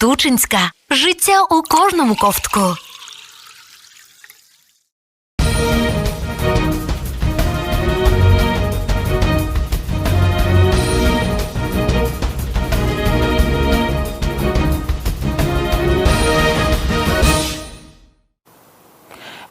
Тучинська. Життя у кожному ковтку.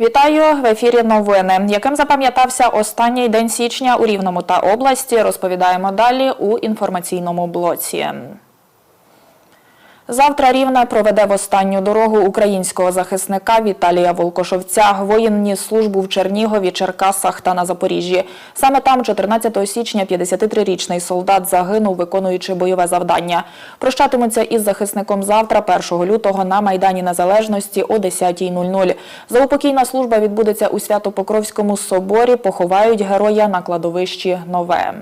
Вітаю в ефірі. Новини. Яким запам'ятався останній день січня у Рівному та області, розповідаємо далі у інформаційному блоці. Завтра Рівне проведе в останню дорогу українського захисника Віталія Волкошовця. Воїн ніс службу в Чернігові, Черкасах та на Запоріжжі. Саме там 14 січня 53-річний солдат загинув, виконуючи бойове завдання. Прощатимуться із захисником завтра, 1 лютого, на Майдані Незалежності о 10.00. Заупокійна служба відбудеться у Свято-Покровському соборі. Поховають героя на кладовищі Нове.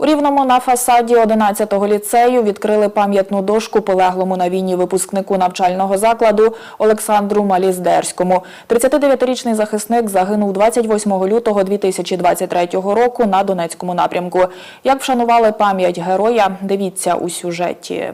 У Рівному на фасаді 11-го ліцею відкрили пам'ятну дошку полеглому на війні випускнику навчального закладу Олександру Маліздерському. 39-річний захисник загинув 28 лютого 2023 року на Донецькому напрямку. Як вшанували пам'ять героя, дивіться у сюжеті.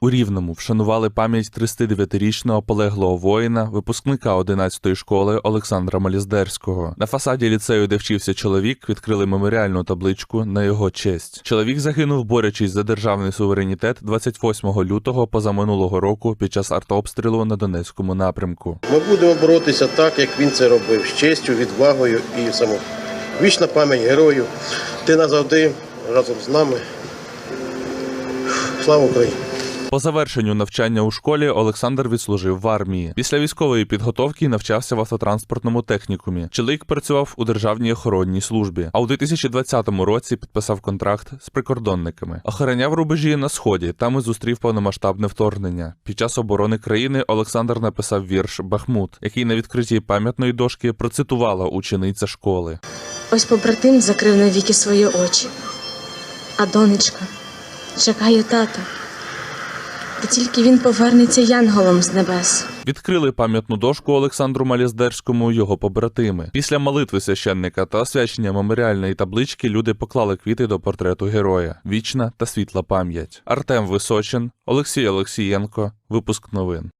У Рівному вшанували пам'ять 39-річного полеглого воїна, випускника 11-ї школи Олександра Маліздерського. На фасаді ліцею, де вчився чоловік, відкрили меморіальну табличку на його честь. Чоловік загинув, борючись за державний суверенітет 28 лютого позаминулого року під час артобстрілу на Донецькому напрямку. Ми будемо боротися так, як він це робив, з честю, відвагою і само. Вічна пам'ять герою. Ти назавжди разом з нами. Слава Україні! По завершенню навчання у школі Олександр відслужив в армії. Після військової підготовки навчався в автотранспортному технікумі. Чоловік працював у державній охоронній службі. А у 2020 році підписав контракт з прикордонниками. Охороняв рубежі на сході. Там і зустрів повномасштабне вторгнення. Під час оборони країни Олександр написав вірш Бахмут, який на відкритті пам'ятної дошки процитувала учениця школи. Ось побратим закрив навіки свої очі, а донечка чекає тата. Та тільки він повернеться янголом з небес. Відкрили пам'ятну дошку Олександру Маліздерському його побратими. Після молитви священника та освячення меморіальної таблички люди поклали квіти до портрету героя. Вічна та світла пам'ять. Артем Височин, Олексій Олексієнко. Випуск новин.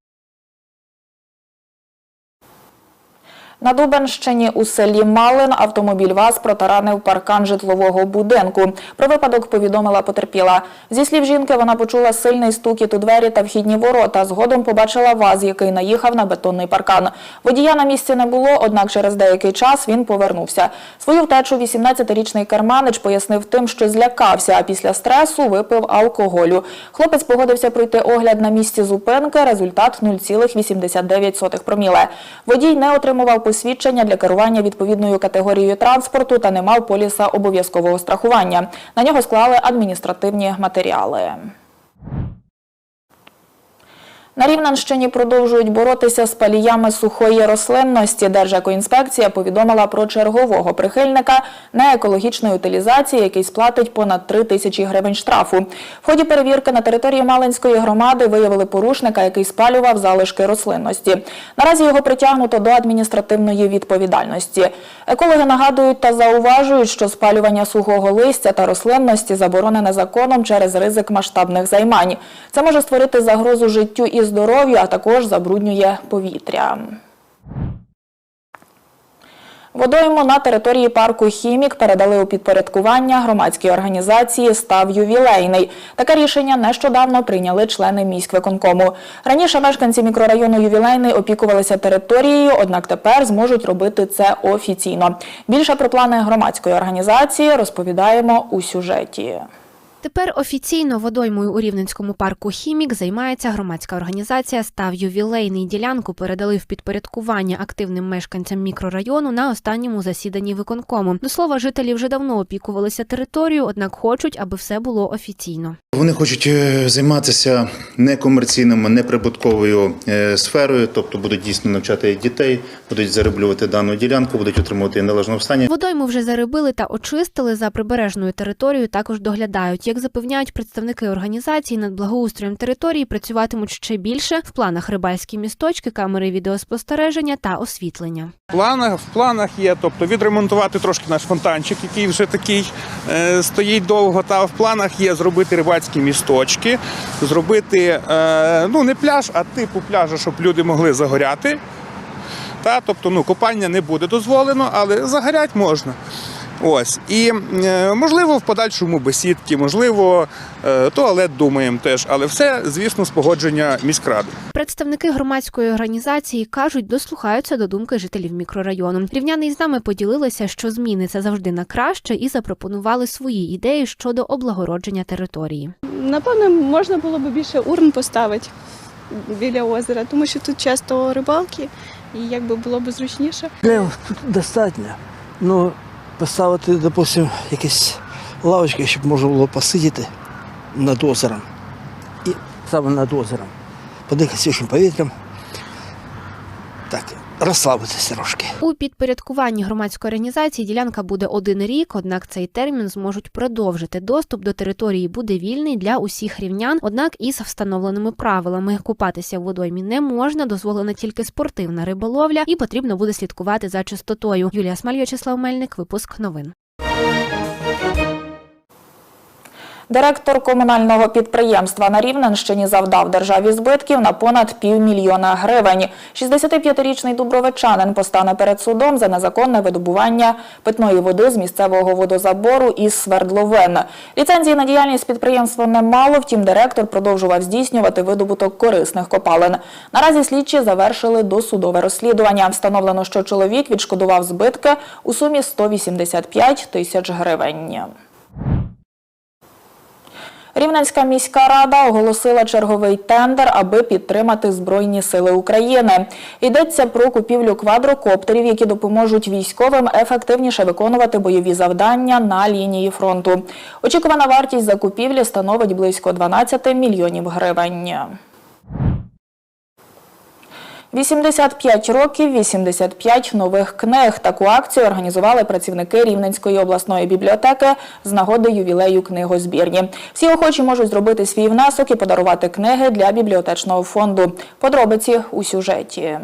На Дубенщині у селі Малин автомобіль ВАЗ протаранив паркан житлового будинку. Про випадок повідомила потерпіла. Зі слів жінки, вона почула сильний стукіт у двері та вхідні ворота. Згодом побачила ВАЗ, який наїхав на бетонний паркан. Водія на місці не було, однак через деякий час він повернувся. Свою втечу 18-річний керманич пояснив тим, що злякався, а після стресу випив алкоголю. Хлопець погодився пройти огляд на місці зупинки. Результат 0,89 проміле. Водій не отримував посвідчення для керування відповідною категорією транспорту та не мав поліса обов'язкового страхування. На нього склали адміністративні матеріали. На Рівненщині продовжують боротися з паліями сухої рослинності. Держекоінспекція повідомила про чергового прихильника неекологічної утилізації, який сплатить понад 3 тисячі гривень штрафу. В ході перевірки на території Малинської громади виявили порушника, який спалював залишки рослинності. Наразі його притягнуто до адміністративної відповідальності. Екологи нагадують та зауважують, що спалювання сухого листя та рослинності заборонене законом через ризик масштабних займань. Це може створити загрозу життю і здоров'ю, а також забруднює повітря. Водойму на території парку Хімік передали у підпорядкування громадській організації Став ювілейний. Таке рішення нещодавно прийняли члени міськвиконкому. Раніше мешканці мікрорайону ювілейний опікувалися територією, однак тепер зможуть робити це офіційно. Більше про плани громадської організації розповідаємо у сюжеті. Тепер офіційно водоймою у Рівненському парку Хімік займається громадська організація Став ювілейний ділянку передали в підпорядкування активним мешканцям мікрорайону на останньому засіданні виконкому. До слова, жителі вже давно опікувалися територією, однак хочуть, аби все було офіційно. Вони хочуть е, займатися некомерційною, неприбутковою е, сферою, тобто будуть дійсно навчати дітей, будуть зароблювати дану ділянку, будуть отримувати належного стані. Водойму вже зарибили та очистили за прибережною територією. Також доглядають. Як запевняють представники організації, над благоустроєм території працюватимуть ще більше в планах рибальські місточки, камери відеоспостереження та освітлення. Планах, в планах є, тобто відремонтувати трошки наш фонтанчик, який вже такий е, стоїть довго. Та в планах є зробити рибацькі місточки, зробити е, ну не пляж, а типу пляжу, щоб люди могли загоряти. Та, тобто, ну, купання не буде дозволено, але загорять можна. Ось. І е, можливо в подальшому бесідки, можливо, е, туалет думаємо теж, але все, звісно, з погодження міськради. Представники громадської організації кажуть, дослухаються до думки жителів мікрорайону. Рівняни із нами поділилися, що зміни це завжди на краще, і запропонували свої ідеї щодо облагородження території. Напевно, можна було б більше урн поставити біля озера, тому що тут часто рибалки, і якби було б зручніше. Тут достатньо. Ну, поставити, допустим, якісь лавочки, щоб можна було посидіти над озером. І саме над озером. Подихати свіжим повітрям. Так, розслабитися трошки. У підпорядкуванні громадської організації ділянка буде один рік, однак цей термін зможуть продовжити. Доступ до території буде вільний для усіх рівнян, однак із встановленими правилами. Купатися в водоймі не можна, дозволена тільки спортивна риболовля, і потрібно буде слідкувати за чистотою. Юлія Смаль, Мельник, випуск новин. Директор комунального підприємства на Рівненщині завдав державі збитків на понад півмільйона гривень. 65-річний дубровичанин постане перед судом за незаконне видобування питної води з місцевого водозабору із свердловин. Ліцензії на діяльність підприємства не мало, втім директор продовжував здійснювати видобуток корисних копалин. Наразі слідчі завершили досудове розслідування. Встановлено, що чоловік відшкодував збитки у сумі 185 тисяч гривень. Рівненська міська рада оголосила черговий тендер, аби підтримати Збройні сили України. Йдеться про купівлю квадрокоптерів, які допоможуть військовим ефективніше виконувати бойові завдання на лінії фронту. Очікувана вартість закупівлі становить близько 12 мільйонів гривень. 85 років, 85 нових книг. Таку акцію організували працівники Рівненської обласної бібліотеки з нагоди ювілею книгозбірні. Всі охочі можуть зробити свій внесок і подарувати книги для бібліотечного фонду. Подробиці у сюжеті.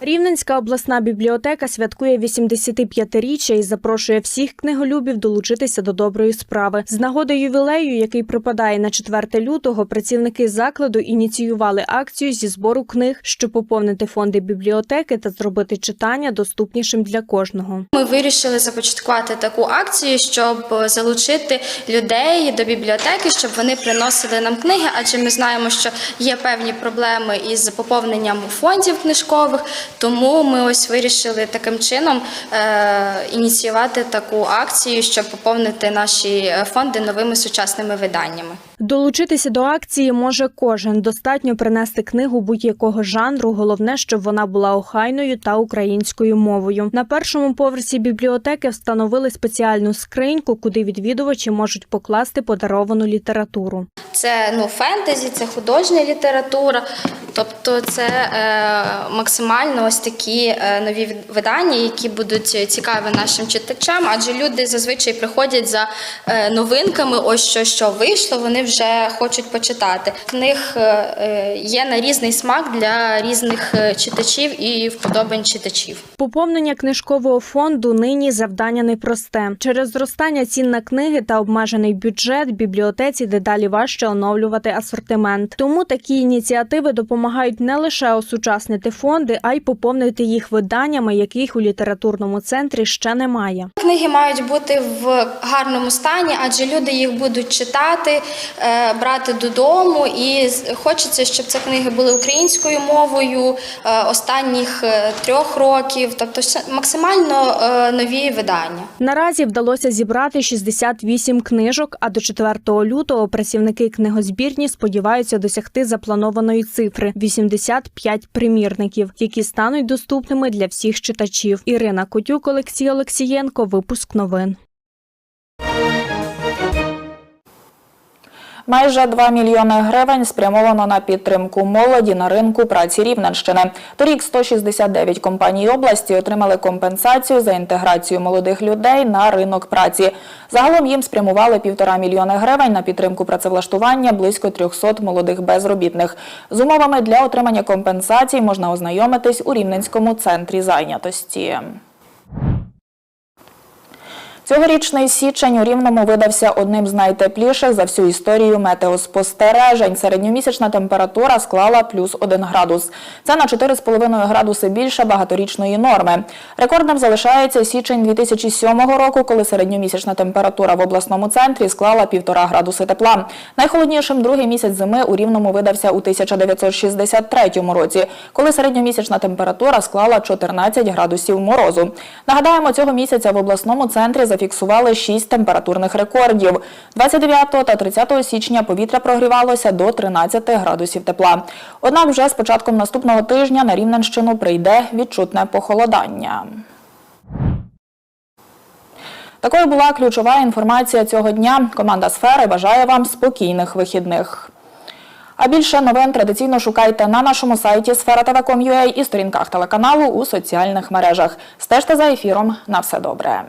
Рівненська обласна бібліотека святкує 85-річчя і запрошує всіх книголюбів долучитися до доброї справи. З нагоди ювілею, який припадає на 4 лютого, працівники закладу ініціювали акцію зі збору книг, щоб поповнити фонди бібліотеки та зробити читання доступнішим для кожного. Ми вирішили започаткувати таку акцію, щоб залучити людей до бібліотеки, щоб вони приносили нам книги, адже ми знаємо, що є певні проблеми із поповненням фондів книжкових. Тому ми ось вирішили таким чином е, ініціювати таку акцію, щоб поповнити наші е, фонди новими сучасними виданнями. Долучитися до акції може кожен. Достатньо принести книгу будь-якого жанру. Головне, щоб вона була охайною та українською мовою. На першому поверсі бібліотеки встановили спеціальну скриньку, куди відвідувачі можуть покласти подаровану літературу. Це ну фентезі, це художня література. Тобто це е, максимально ось такі е, нові видання, які будуть цікаві нашим читачам, адже люди зазвичай приходять за е, новинками, ось що, що вийшло, вони вже хочуть почитати. Книг е, е, є на різний смак для різних е, читачів і вподобань читачів. Поповнення книжкового фонду нині завдання непросте. Через зростання цін на книги та обмежений бюджет бібліотеці дедалі важче оновлювати асортимент. Тому такі ініціативи допомагають не лише осучаснити фонди, а й поповнити їх виданнями, яких у літературному центрі ще немає. Книги мають бути в гарному стані, адже люди їх будуть читати, брати додому. І хочеться, щоб ці книги були українською мовою е, останніх е, трьох років, тобто максимально е, нові видання. Наразі вдалося зібрати 68 книжок, а до 4 лютого працівники книгозбірні сподіваються досягти запланованої цифри 85 примірників, які стануть доступними для всіх читачів. Ірина Котюк, Олексій Олексієнко. Випуск новин. Майже 2 мільйони гривень спрямовано на підтримку молоді на ринку праці Рівненщини. Торік 169 компаній області отримали компенсацію за інтеграцію молодих людей на ринок праці. Загалом їм спрямували півтора мільйони гривень на підтримку працевлаштування близько 300 молодих безробітних. З умовами для отримання компенсацій можна ознайомитись у Рівненському центрі зайнятості. Цьогорічний січень у Рівному видався одним з найтепліших за всю історію метеоспостережень. Середньомісячна температура склала плюс 1 градус. Це на 4,5 градуси більше багаторічної норми. Рекордним залишається січень 2007 року, коли середньомісячна температура в обласному центрі склала 1,5 градуси тепла. Найхолоднішим другий місяць зими у Рівному видався у 1963 році, коли середньомісячна температура склала 14 градусів морозу. Нагадаємо, цього місяця в обласному центрі зафіксували 6 температурних рекордів. 29 та 30 січня повітря прогрівалося до 13 градусів тепла. Однак вже з початком наступного тижня на Рівненщину прийде відчутне похолодання. Такою була ключова інформація цього дня. Команда сфери бажає вам спокійних вихідних. А більше новин традиційно шукайте на нашому сайті sfera.tv.com.ua і сторінках телеканалу у соціальних мережах. Стежте за ефіром. На все добре.